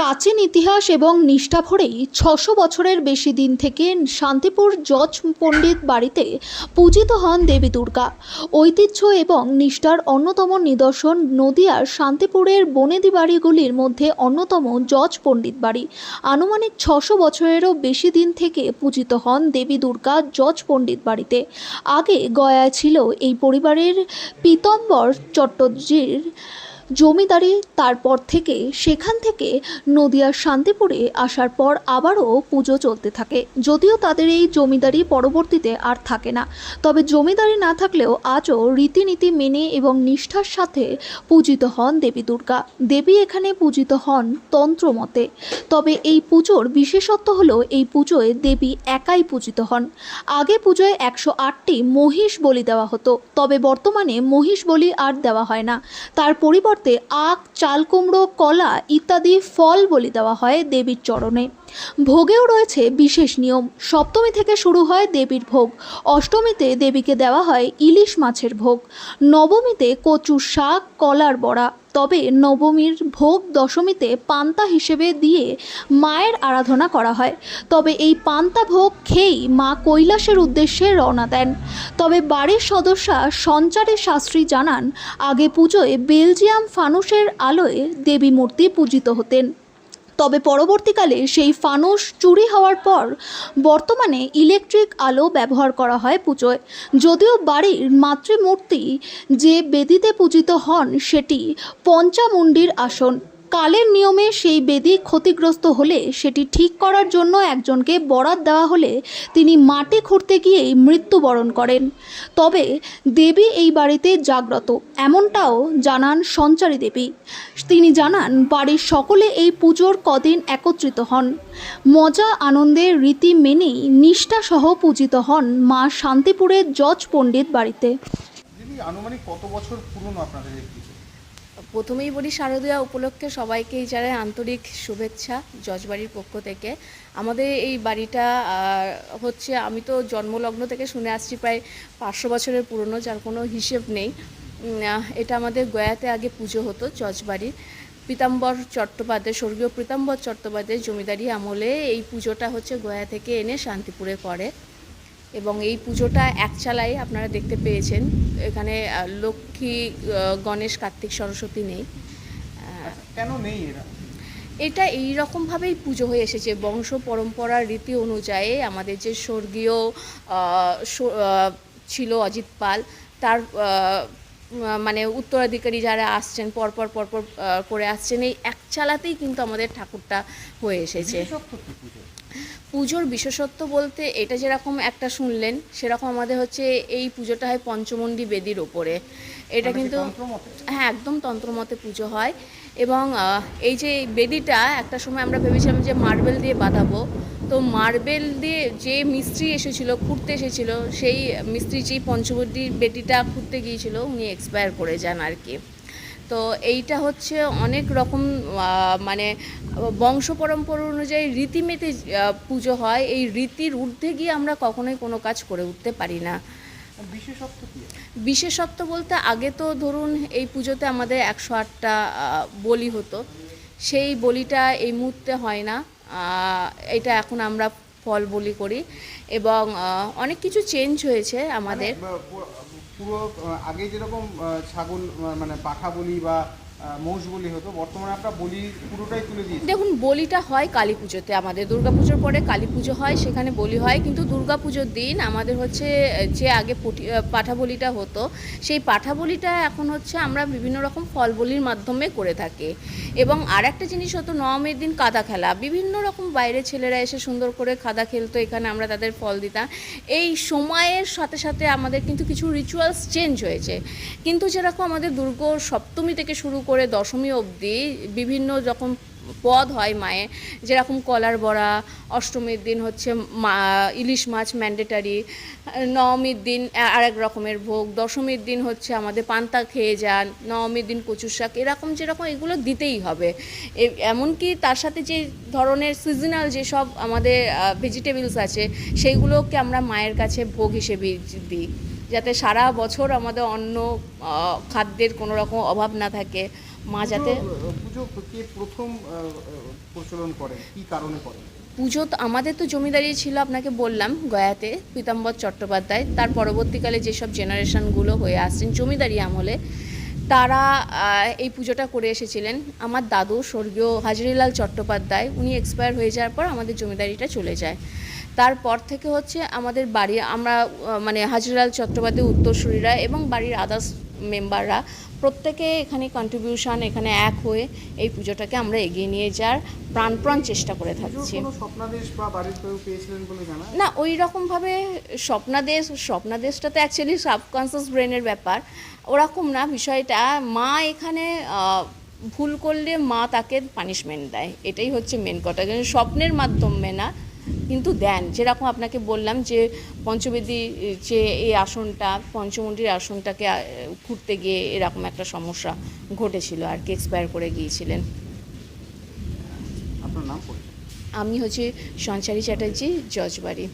প্রাচীন ইতিহাস এবং নিষ্ঠা ভরেই ছশো বছরের বেশি দিন থেকে শান্তিপুর জজ পণ্ডিত বাড়িতে পূজিত হন দেবী দুর্গা। ঐতিহ্য এবং নিষ্ঠার অন্যতম নিদর্শন নদিয়ার শান্তিপুরের বনেদি বাড়িগুলির মধ্যে অন্যতম জজ পণ্ডিত বাড়ি। আনুমানিক ছশো বছরেরও বেশি দিন থেকে পূজিত হন দেবী দুর্গা জজ পণ্ডিত বাড়িতে। আগে গয়ায় ছিল এই পরিবারের পীতম্বর চট্টোপাধ্যায়ের জমিদারি তারপর থেকে সেখান থেকে নদিয়ার শান্তিপুরে আসার পর আবারও পুজো চলতে থাকে। যদিও তাদের এই জমিদারি পরবর্তীতে আর থাকে না। তবে জমিদারি না থাকলেও আজও রীতিনীতি মেনে এবং নিষ্ঠার সাথে পূজিত হন দেবী দুর্গা। দেবী এখানে পূজিত হন তন্ত্রমতে তবে এই পুজোর বিশেষত্ব হলো এই পুজোয় দেবী একাই পূজিত হন। আগে পুজোয় একশো আটটি মহিষ বলি দেওয়া হতো। তবে বর্তমানে মহিষ বলি আর দেওয়া হয় না। তার পরিবর্তে আখ চালকুমড়ো কলা ইত্যাদি ফল বলি দেওয়া হয় দেবীর চরণে। ভোগেও রয়েছে বিশেষ নিয়ম। সপ্তমী থেকে শুরু হয় দেবীর ভোগ। অষ্টমীতে দেবীকে দেওয়া হয় ইলিশ মাছের ভোগ। নবমীতে কচু শাক, কলার বড়া। তবে নবমীর ভোগ দশমীতে পান্তা হিসেবে দিয়ে মায়ের আরাধনা করা হয়। তবে এই পান্তা ভোগ খেয়েই মা কৈলাসের উদ্দেশ্যে রওনা দেন। তবে বাড়ির সদস্যা সঞ্চারী শাস্ত্রী জানান, আগে পুজোয় বেলজিয়াম ফানুসের আলোয় দেবী মূর্তি পূজিত হতেন। তবে পরবর্তীকালে সেই ফানুস চুরি হওয়ার পর বর্তমানে ইলেকট্রিক আলো ব্যবহার করা হয় পুজোয়। যদিও বাড়ির মাতৃমূর্তি যে বেদিতে পূজিত হন সেটি পঞ্চামুণ্ডির আসন। কালের নিয়মে সেই বেদি ক্ষতিগ্রস্ত হলে সেটি ঠিক করার জন্য একজনকে বরাত দেওয়া হলে তিনি মাটি খুঁড়তে গিয়েই মৃত্যুবরণ করেন। তবে দেবী এই বাড়িতে জাগ্রত, এমনটাও জানান সঞ্চারী দেবী। তিনি জানান, বাড়ির সকলে এই পুজোর কদিন একত্রিত হন। মজা আনন্দের রীতি মেনেই নিষ্ঠাসহ পূজিত হন মা শান্তিপুরের জজ পণ্ডিত বাড়িতে। আনুমানিক কত বছর পুরনো আপনাদের প্রথমেই বলি শারদীয়া উপলক্ষে সবাইকেই জানাই আন্তরিক শুভেচ্ছা জজবাড়ির পক্ষ থেকে। আমাদের এই বাড়িটা হচ্ছে আমি তো জন্মলগ্ন থেকে শুনে আসছি প্রায় পাঁচশো বছরের পুরনো, যার কোনো হিসেব নেই। এটা আমাদের গয়াতে আগে পুজো হতো জজবাড়ির পীতাম্বর চট্টোপাধ্যায়, স্বর্গীয় পীতাম্বর চট্টোপাধ্যায়ের জমিদারি আমলে এই পুজোটা হচ্ছে গয়া থেকে এনে শান্তিপুরে করে। এবং এই পুজোটা একচালাই আপনারা দেখতে পেয়েছেন। এখানে লক্ষ্মী গণেশ কার্তিক সরস্বতী নেই। কেন নেই এরা? এটা এই রকমভাবেই পুজো হয়ে এসেছে। বংশ পরম্পরার রীতি অনুযায়ী আমাদের যে স্বর্গীয় ছিল অজিত পাল তার মানে উত্তরাধিকারী যারা আসছেন পরপর পরপর করে আসছেন এই এক চালাতেই কিন্তু আমাদের ঠাকুরটা হয়ে এসেছে। পুজোর বিশেষত্ব বলতে এটা যেরকম একটা শুনলেন সেরকম আমাদের হচ্ছে এই পুজোটা হয় পঞ্চমন্ডি বেদির ওপরে। এটা মানে কিন্তু হ্যাঁ একদম তন্ত্রমতে পুজো হয়। এবং এই যে বেদিটা একটা সময় আমরা ভেবেছিলাম যে মার্বেল দিয়ে বাঁধাবো। তো মার্বেল দিয়ে যে মিস্ত্রি এসেছিল খুঁড়তে এসেছিল সেই মিস্ত্রি যেই পঞ্চবটি বেদিটা খুঁড়তে গিয়েছিল উনি এক্সপায়ার করে যান আর কি। তো এইটা হচ্ছে অনেক রকম মানে বংশ পরম্পরা অনুযায়ী রীতিমেতে পুজো হয়। এই রীতির ঊর্ধ্বে গিয়ে আমরা কখনোই কোনো কাজ করে উঠতে পারি না। বিশেষত্ব বলতে আগে তো ধরুন এই পুজোতে আমাদের একশো আটটা বলি হতো। সেই বলিটা এই মুহূর্তে হয় না। এটা এখন আমরা ফল বলি করি এবং অনেক কিছু চেঞ্জ হয়েছে আমাদের। মানে, পুরো- আগে যেরকম ছাগল মানে পাঠা বলি বা দেখুন, বলিটা হয় কালী পুজোতে। আমাদের দুর্গাপুজোর পরে কালী পুজো হয়, সেখানে বলি হয়। কিন্তু দুর্গাপুজোর দিন আমাদের হচ্ছে, যে আগে পাঠা বলিটা হতো, সেই পাঠা বলিটা এখন হচ্ছে আমরা বিভিন্ন রকম ফল বলির মাধ্যমে করে থাকি। এবং আর একটা জিনিস হতো, নবমীর দিন কাদা খেলা। বিভিন্ন রকম বাইরে ছেলেরা এসে সুন্দর করে কাদা খেলতো, এখানে আমরা তাদের ফল দিতাম। এই সময়ের সাথে সাথে আমাদের কিন্তু কিছু রিচুয়ালস চেঞ্জ হয়েছে। কিন্তু যেরকম আমাদের দুর্গ সপ্তমী থেকে শুরু করে দশমী অবধি বিভিন্ন রকম পদ হয় মায়ের। যেরকম কলার বড়া, অষ্টমীর দিন হচ্ছে মা, ইলিশ মাছ ম্যান্ডেটারি নবমীর দিন আরেক রকমের ভোগ, দশমীর দিন হচ্ছে আমাদের পান্তা খেয়ে যান, নবমীর দিন কচুর শাক, এরকম যেরকম এগুলো দিতেই হবে। এমনকি তার সাথে যে ধরনের সিজনাল যেসব আমাদের ভেজিটেবলস আছে, সেইগুলোকে আমরা মায়ের কাছে ভোগ হিসেবে দিই। যাতে সারা বছর আমাদের অন্য খাদ্যের কোনো রকম অভাব না থাকে মা যাতে পুজো, কে প্রথম প্রচলন করেন কি কারণে করেন পুজো তো আমাদের তো জমিদারি ছিল আপনাকে বললাম গয়াতে পীতাম্বর চট্টোপাধ্যায়। তার পরবর্তীকালে যেসব জেনারেশনগুলো হয়ে আসছেন জমিদারি আমলে তারা এই পুজোটা করে এসেছিলেন। আমার দাদু স্বর্গীয় হাজরিলাল চট্টোপাধ্যায় উনি এক্সপায়ার হয়ে যাওয়ার পর আমাদের জমিদারিটা চলে যায়। তারপর থেকে হচ্ছে আমাদের বাড়ি আমরা মানে হাজরিলাল চট্টোপাধ্যায় উত্তরসূরিরা এবং বাড়ির আদার্স মেম্বাররা প্রত্যেকে এখানে কন্ট্রিবিউশন এখানে এক হয়ে এই পুজোটাকে আমরা এগিয়ে নিয়ে যাওয়ার প্রাণপ্রাণ চেষ্টা করে থাকছি। না ওই রকমভাবে স্বপ্নাদেশ স্বপ্নাদেশটা তো অ্যাকচুয়ালি সাবকনসিয়াস ব্রেনের ব্যাপার। ওরকম না বিষয়টা মা এখানে ভুল করলে মা তাকে পানিশমেন্ট দেয়। এটাই হচ্ছে মেন কথা। স্বপ্নের মাধ্যমে না কিন্তু দেন। যেরকম আপনাকে বললাম যে পঞ্চবেদী যে এই আসনটা পঞ্চমন্ডির আসনটাকে খুঁড়তে ঘুরতে গিয়ে এরকম একটা সমস্যা ঘটেছিল আর কি এক্সপায়ার করে গিয়েছিলেন। আপনার নাম আমি হচ্ছে সঞ্চারী চ্যাটার্জি জজবাড়ি।